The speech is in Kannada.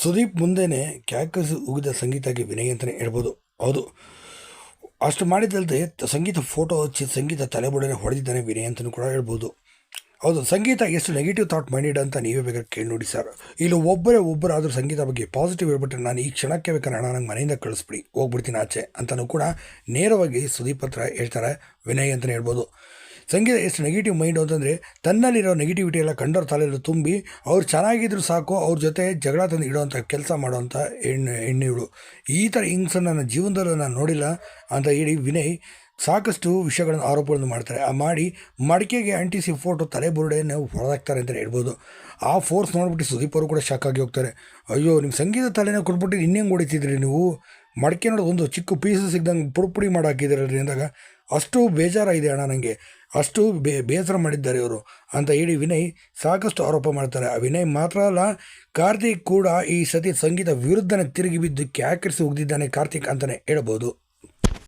ಸುದೀಪ್ ಮುಂದೆನೇ ಕ್ಯಾಕಸ್ ಉಗಿದ ಸಂಗೀತಕ್ಕೆ ವಿನಯ್ ಅಂತಲೇ ಹೇಳ್ಬೋದು. ಹೌದು. ಅಷ್ಟು ಮಾಡಿದ್ದಲ್ಲದೆ ಸಂಗೀತ ಫೋಟೋ ಹಚ್ಚಿ ಸಂಗೀತ ತಲೆಬುಡನೆ ಹೊಡೆದಿದ್ದಾನೆ ವಿನಯ್ ಅಂತಲೂ ಕೂಡ ಹೇಳ್ಬೋದು. ಹೌದು, ಸಂಗೀತ ಎಷ್ಟು ನೆಗೆಟಿವ್ ಥಾಟ್ ಮೈಂಡೆಡ್ ಅಂತ ನೀವೇ ಬೇಕಾದ್ರೆ ಕೇಳಿ ನೋಡಿ ಸರ್. ಇಲ್ಲಿ ಒಬ್ಬರೇ ಒಬ್ಬರಾದರೂ ಸಂಗೀತ ಬಗ್ಗೆ ಪಾಸಿಟಿವ್ ಹೇಳ್ಬಿಟ್ರೆ ನಾನು ಈ ಕ್ಷಣಕ್ಕೆ ಬೇಕಾದ್ರೆ ಹಣ ನಂಗೆ ಮನೆಯಿಂದ ಕಳಿಸ್ಬಿಡಿ, ಹೋಗ್ಬಿಡ್ತೀನಿ ಆಚೆ ಅಂತಲೂ ಕೂಡ ನೇರವಾಗಿ ಸುದೀಪ್ ಹತ್ರ ಹೇಳ್ತಾರೆ ವಿನಯ್ ಅಂತಲೇ ಹೇಳ್ಬೋದು. ಸಂಗೀತ ಎಷ್ಟು ನೆಗೆಟಿವ್ ಮೈಂಡು ಅಂತಂದರೆ ತನ್ನಲ್ಲಿರೋ ನೆಗೆಟಿವಿಟಿ ಎಲ್ಲ ಕಂಡವ್ರ ತಲೆಯಲ್ಲಿ ತುಂಬಿ ಅವ್ರು ಚೆನ್ನಾಗಿದ್ರು ಸಾಕು, ಅವ್ರ ಜೊತೆ ಜಗಳ ತಂದು ಇಡೋವಂಥ ಕೆಲಸ ಮಾಡೋವಂಥ ಹೆಣ್ಣು ಹೆಣ್ಣಿಗಳು ಈ ಥರ ಹಿಂಗ್ಸನ್ನು ನನ್ನ ಜೀವನದಲ್ಲಿ ನಾನು ನೋಡಿಲ್ಲ ಅಂತ ಹೇಳಿ ವಿನಯ್ ಸಾಕಷ್ಟು ವಿಷಯಗಳನ್ನು ಆರೋಪಗಳನ್ನು ಮಾಡ್ತಾರೆ. ಆ ಮಾಡಿ ಮಡಿಕೆಗೆ ಅಂಟಿಸಿ ಫೋಟೋ ತಲೆ ಬುರುಡೆಯನ್ನು ಹೊರದಾಗ್ತಾರೆ ಅಂತ ಹೇಳ್ಬೋದು. ಆ ಫೋರ್ಸ್ ನೋಡ್ಬಿಟ್ಟು ಸುದೀಪ್ ಅವರು ಕೂಡ ಶಾಕ್ ಆಗಿ ಹೋಗ್ತಾರೆ. ಅಯ್ಯೋ ನಿಮ್ಮ ಸಂಗೀತ ತಲೆನ ಕೊಟ್ಬಿಟ್ಟು ಇನ್ನೇನು ಹೊಡಿತಿದ್ರಿ ನೀವು? ಮಡಿಕೆ ನೋಡೋದು ಒಂದು ಚಿಕ್ಕ ಪೀಸ್ ಸಿಗ್ದಂಗೆ ಪುಡಿ ಪುಡಿ ಮಾಡಿ ಹಾಕಿದ್ದಾರೆ ಅಂದಾಗ ಅಷ್ಟು ಬೇಜಾರಾಗಿದೆ ಅಣ್ಣ ನನಗೆ ಅಷ್ಟು ಬೇ, ಬೇಸರ ಮಾಡಿದ್ದಾರೆ ಇವರು ಅಂತ ಹೇಳಿ ವಿನಯ್ ಸಾಕಷ್ಟು ಆರೋಪ ಮಾಡ್ತಾರೆ. ಆ ವಿನಯ್ ಮಾತ್ರ ಅಲ್ಲ, ಕಾರ್ತಿಕ್ ಕೂಡ ಈ ಸತಿ ಸಂಗೀತ ವಿರುದ್ಧನೇ ತಿರುಗಿ ಬಿದ್ದು ಕ್ಯಾಕರಿಸಿ ಹೋಗ್ದಿದ್ದಾನೆ ಕಾರ್ತಿಕ್ ಅಂತಲೇ ಹೇಳ್ಬೋದು.